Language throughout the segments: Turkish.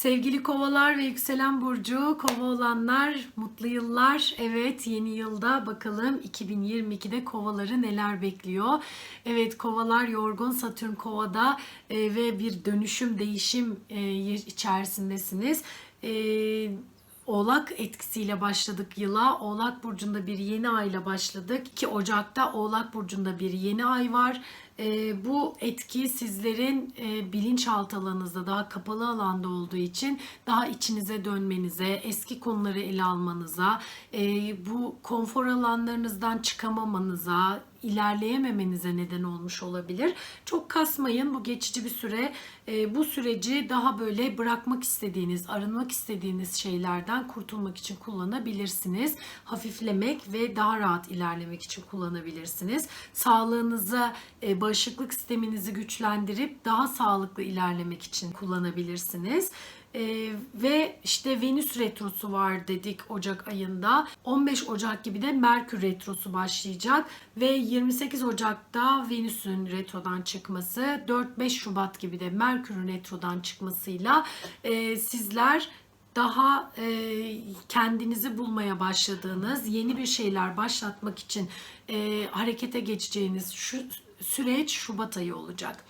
Sevgili kovalar ve yükselen burcu, kova olanlar mutlu yıllar. Evet yeni yılda bakalım 2022'de kovaları neler bekliyor. Evet kovalar yorgun Satürn kovada e, ve bir dönüşüm değişim e, içerisindesiniz. E, Oğlak etkisiyle başladık yıla. Oğlak burcunda bir yeni ayla başladık. 2 Ocak'ta Oğlak burcunda bir yeni ay var. Ee, bu etki sizlerin e, bilinçaltı alanınızda daha kapalı alanda olduğu için daha içinize dönmenize, eski konuları ele almanıza, e, bu konfor alanlarınızdan çıkamamanıza, ilerleyememenize neden olmuş olabilir. Çok kasmayın bu geçici bir süre. E, bu süreci daha böyle bırakmak istediğiniz, arınmak istediğiniz şeylerden kurtulmak için kullanabilirsiniz. Hafiflemek ve daha rahat ilerlemek için kullanabilirsiniz. Sağlığınıza, e, bağışıklık sisteminizi güçlendirip daha sağlıklı ilerlemek için kullanabilirsiniz. Ee, ve işte Venüs retrosu var dedik Ocak ayında. 15 Ocak gibi de Merkür retrosu başlayacak ve 28 Ocak'ta Venüs'ün retrodan çıkması, 4-5 Şubat gibi de Merkür'ün retrodan çıkmasıyla e, sizler daha e, kendinizi bulmaya başladığınız, yeni bir şeyler başlatmak için e, harekete geçeceğiniz şu süreç Şubat ayı olacak.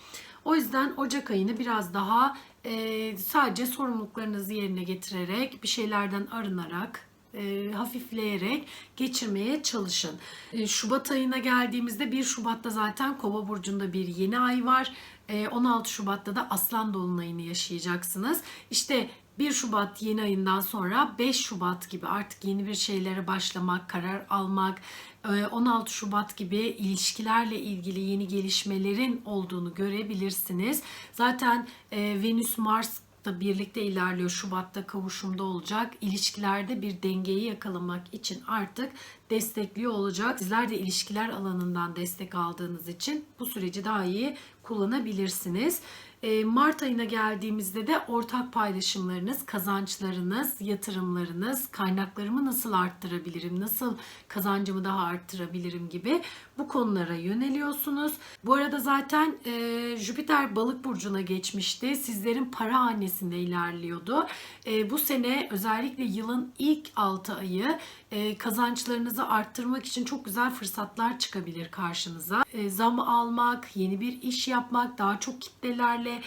O yüzden Ocak ayını biraz daha e, sadece sorumluluklarınızı yerine getirerek, bir şeylerden arınarak, e, hafifleyerek geçirmeye çalışın. E, Şubat ayına geldiğimizde 1 Şubat'ta zaten Kova burcunda bir yeni ay var. E, 16 Şubat'ta da Aslan dolunayını yaşayacaksınız. İşte 1 Şubat yeni ayından sonra 5 Şubat gibi artık yeni bir şeylere başlamak, karar almak, 16 e, Şubat gibi ilişkilerle ilgili yeni gelişmelerin olduğunu görebilirsiniz. Zaten e, Venüs Mars da birlikte ilerliyor. Şubat'ta kavuşumda olacak. İlişkilerde bir dengeyi yakalamak için artık destekliyor olacak. Sizler de ilişkiler alanından destek aldığınız için bu süreci daha iyi kullanabilirsiniz. E, Mart ayına geldiğimizde de ortak paylaşımlarınız, kazançlarınız, yatırımlarınız, kaynaklarımı nasıl arttırabilirim, nasıl kazancımı daha arttırabilirim gibi bu konulara yöneliyorsunuz. Bu arada zaten e, Jüpiter balık burcuna geçmişti. Sizlerin para hanesinde ilerliyordu. E, bu sene özellikle yılın ilk 6 ayı e, kazançlarınızı arttırmak için çok güzel fırsatlar çıkabilir karşınıza. E, zam almak, yeni bir iş yapmak, daha çok kitlelerle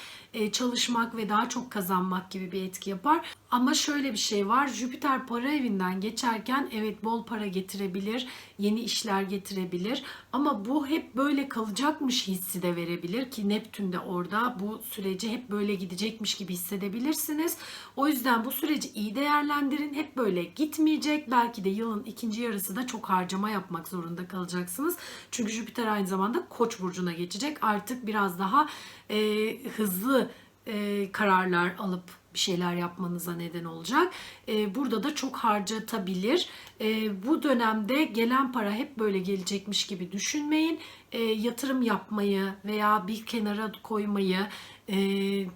çalışmak ve daha çok kazanmak gibi bir etki yapar. Ama şöyle bir şey var. Jüpiter para evinden geçerken evet bol para getirebilir, yeni işler getirebilir. Ama bu hep böyle kalacakmış hissi de verebilir ki Neptün de orada bu süreci hep böyle gidecekmiş gibi hissedebilirsiniz. O yüzden bu süreci iyi değerlendirin. Hep böyle gitmeyecek. Belki de yılın ikinci yarısı da çok harcama yapmak zorunda kalacaksınız. Çünkü Jüpiter aynı zamanda Koç burcuna geçecek. Artık biraz daha e, hızlı e, kararlar alıp bir şeyler yapmanıza neden olacak. E, burada da çok harcatabilir. E, bu dönemde gelen para hep böyle gelecekmiş gibi düşünmeyin. E, yatırım yapmayı veya bir kenara koymayı e,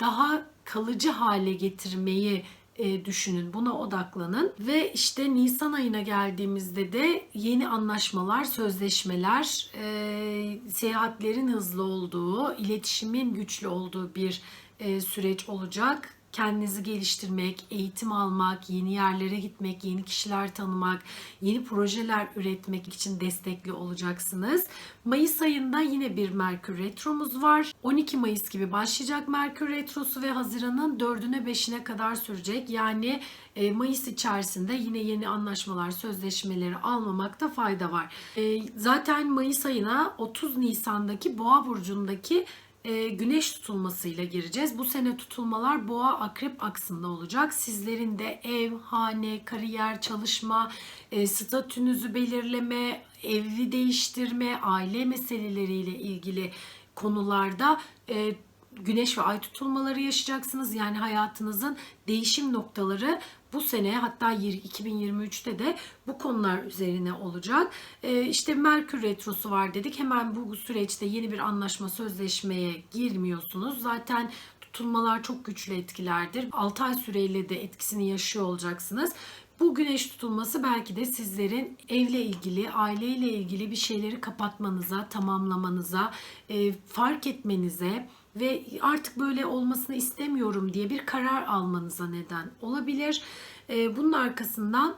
daha kalıcı hale getirmeyi e, düşünün. Buna odaklanın. Ve işte Nisan ayına geldiğimizde de yeni anlaşmalar, sözleşmeler, e, seyahatlerin hızlı olduğu, iletişimin güçlü olduğu bir e, süreç olacak kendinizi geliştirmek, eğitim almak, yeni yerlere gitmek, yeni kişiler tanımak, yeni projeler üretmek için destekli olacaksınız. Mayıs ayında yine bir Merkür Retromuz var. 12 Mayıs gibi başlayacak Merkür Retrosu ve Haziran'ın 4'üne 5'ine kadar sürecek. Yani e, Mayıs içerisinde yine yeni anlaşmalar, sözleşmeleri almamakta fayda var. E, zaten Mayıs ayına 30 Nisan'daki Boğa burcundaki e, güneş tutulmasıyla gireceğiz. Bu sene tutulmalar boğa akrep aksında olacak. Sizlerin de ev, hane, kariyer, çalışma, e, statünüzü belirleme, evi değiştirme, aile meseleleriyle ilgili konularda e, güneş ve ay tutulmaları yaşayacaksınız. Yani hayatınızın değişim noktaları bu sene hatta 2023'te de bu konular üzerine olacak. Ee, işte Merkür Retrosu var dedik. Hemen bu süreçte yeni bir anlaşma sözleşmeye girmiyorsunuz. Zaten tutulmalar çok güçlü etkilerdir. 6 ay süreyle de etkisini yaşıyor olacaksınız. Bu güneş tutulması belki de sizlerin evle ilgili, aileyle ilgili bir şeyleri kapatmanıza, tamamlamanıza, e, fark etmenize, ve artık böyle olmasını istemiyorum diye bir karar almanıza neden olabilir. E, bunun arkasından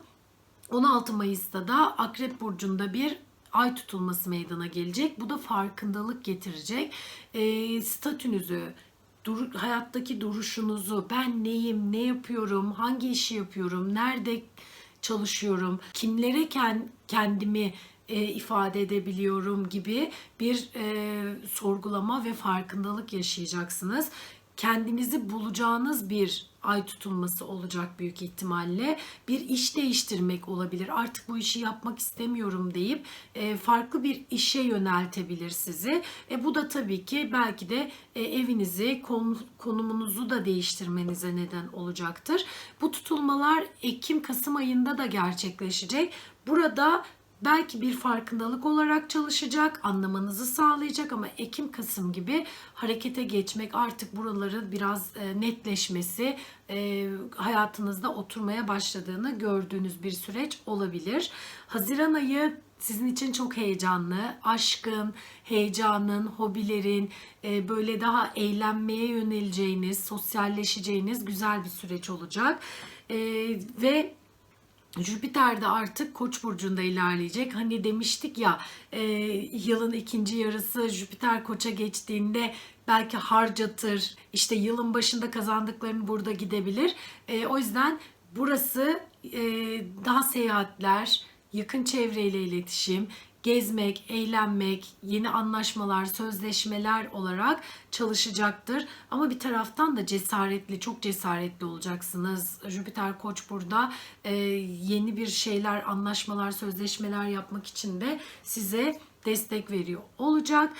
16 Mayıs'ta da Akrep Burcu'nda bir ay tutulması meydana gelecek. Bu da farkındalık getirecek. E, statünüzü, dur, hayattaki duruşunuzu, ben neyim, ne yapıyorum, hangi işi yapıyorum, nerede çalışıyorum, kimlere ken- kendimi e, ifade edebiliyorum gibi bir e, sorgulama ve farkındalık yaşayacaksınız. Kendinizi bulacağınız bir ay tutulması olacak büyük ihtimalle. Bir iş değiştirmek olabilir. Artık bu işi yapmak istemiyorum deyip e, farklı bir işe yöneltebilir sizi. E, bu da tabii ki belki de e, evinizi, kon- konumunuzu da değiştirmenize neden olacaktır. Bu tutulmalar Ekim-Kasım ayında da gerçekleşecek. Burada belki bir farkındalık olarak çalışacak, anlamanızı sağlayacak ama Ekim Kasım gibi harekete geçmek artık buraların biraz e, netleşmesi, e, hayatınızda oturmaya başladığını gördüğünüz bir süreç olabilir. Haziran ayı sizin için çok heyecanlı. Aşkın, heyecanın, hobilerin, e, böyle daha eğlenmeye yöneleceğiniz, sosyalleşeceğiniz güzel bir süreç olacak. Ve Jüpiter de artık Koç burcunda ilerleyecek. Hani demiştik ya e, yılın ikinci yarısı Jüpiter Koç'a geçtiğinde belki harcatır. İşte yılın başında kazandıklarını burada gidebilir. E, o yüzden burası e, daha seyahatler, yakın çevreyle iletişim, gezmek, eğlenmek, yeni anlaşmalar, sözleşmeler olarak çalışacaktır. Ama bir taraftan da cesaretli, çok cesaretli olacaksınız. Jüpiter Koç burada e, yeni bir şeyler, anlaşmalar, sözleşmeler yapmak için de size destek veriyor olacak.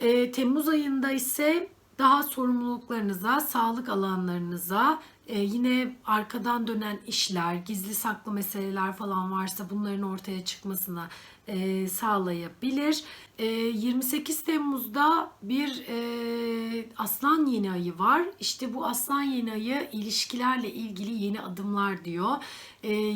E, Temmuz ayında ise daha sorumluluklarınıza, sağlık alanlarınıza, e, yine arkadan dönen işler, gizli saklı meseleler falan varsa bunların ortaya çıkmasına e, sağlayabilir. E, 28 Temmuz'da bir e, Aslan yeni ayı var. İşte bu Aslan yeni ayı ilişkilerle ilgili yeni adımlar diyor. E,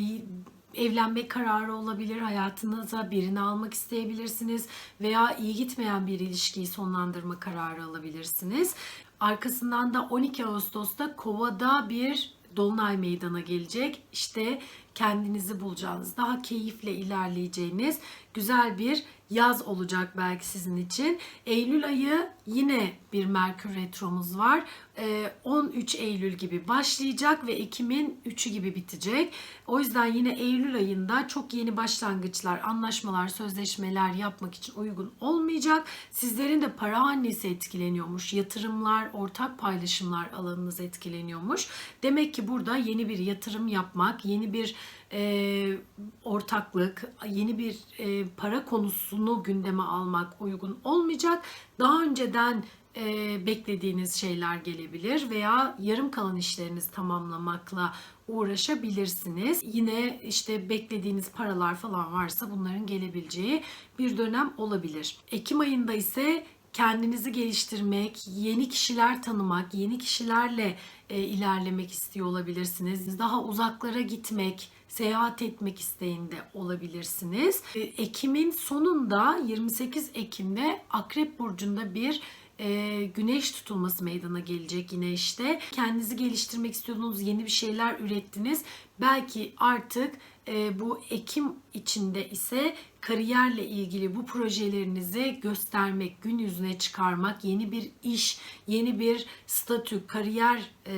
evlenme kararı olabilir, hayatınıza birini almak isteyebilirsiniz veya iyi gitmeyen bir ilişkiyi sonlandırma kararı alabilirsiniz. Arkasından da 12 Ağustos'ta Kova'da bir dolunay meydana gelecek. İşte kendinizi bulacağınız, daha keyifle ilerleyeceğiniz güzel bir yaz olacak belki sizin için. Eylül ayı yine bir Merkür retromuz var. Ee, 13 Eylül gibi başlayacak ve Ekim'in 3'ü gibi bitecek. O yüzden yine Eylül ayında çok yeni başlangıçlar, anlaşmalar, sözleşmeler yapmak için uygun olmayacak. Sizlerin de para annesi etkileniyormuş. Yatırımlar, ortak paylaşımlar alanınız etkileniyormuş. Demek ki burada yeni bir yatırım yapmak, yeni bir e, ortaklık, yeni bir e, para konusunu gündeme almak uygun olmayacak. Daha önceden e, beklediğiniz şeyler gelebilir veya yarım kalan işlerinizi tamamlamakla uğraşabilirsiniz. Yine işte beklediğiniz paralar falan varsa bunların gelebileceği bir dönem olabilir. Ekim ayında ise kendinizi geliştirmek, yeni kişiler tanımak, yeni kişilerle e, ilerlemek istiyor olabilirsiniz. Daha uzaklara gitmek, seyahat etmek isteğinde olabilirsiniz. E, Ekim'in sonunda 28 Ekim'de Akrep Burcu'nda bir e, güneş tutulması meydana gelecek yine işte. Kendinizi geliştirmek istiyordunuz, yeni bir şeyler ürettiniz. Belki artık e, bu Ekim içinde ise kariyerle ilgili bu projelerinizi göstermek, gün yüzüne çıkarmak, yeni bir iş, yeni bir statü, kariyer e,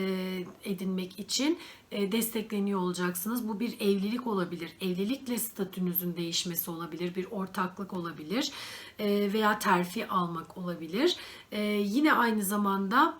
edinmek için destekleniyor olacaksınız. Bu bir evlilik olabilir. Evlilikle statünüzün değişmesi olabilir. Bir ortaklık olabilir. E, veya terfi almak olabilir. E, yine aynı zamanda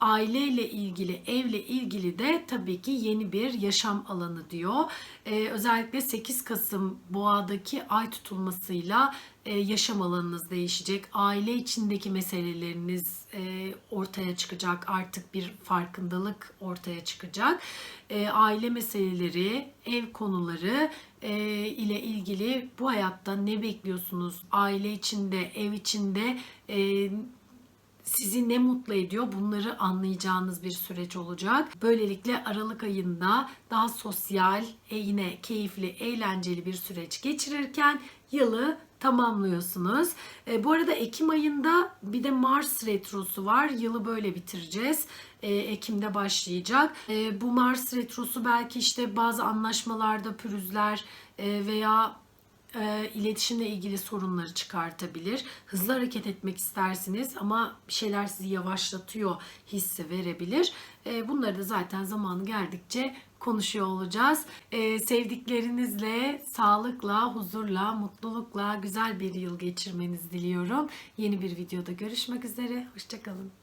aileyle ilgili, evle ilgili de tabii ki yeni bir yaşam alanı diyor. Ee, özellikle 8 Kasım Boğa'daki ay tutulmasıyla e, yaşam alanınız değişecek. Aile içindeki meseleleriniz e, ortaya çıkacak. Artık bir farkındalık ortaya çıkacak. E, aile meseleleri, ev konuları e, ile ilgili bu hayatta ne bekliyorsunuz? Aile içinde, ev içinde e, sizi ne mutlu ediyor bunları anlayacağınız bir süreç olacak. Böylelikle Aralık ayında daha sosyal, e yine keyifli, eğlenceli bir süreç geçirirken yılı tamamlıyorsunuz. E, bu arada Ekim ayında bir de Mars retrosu var. Yılı böyle bitireceğiz. E, Ekim'de başlayacak. E, bu Mars retrosu belki işte bazı anlaşmalarda pürüzler e, veya e, iletişimle ilgili sorunları çıkartabilir. Hızlı hareket etmek istersiniz ama bir şeyler sizi yavaşlatıyor hissi verebilir. E, bunları da zaten zamanı geldikçe konuşuyor olacağız. E, sevdiklerinizle sağlıkla, huzurla, mutlulukla güzel bir yıl geçirmenizi diliyorum. Yeni bir videoda görüşmek üzere. Hoşçakalın.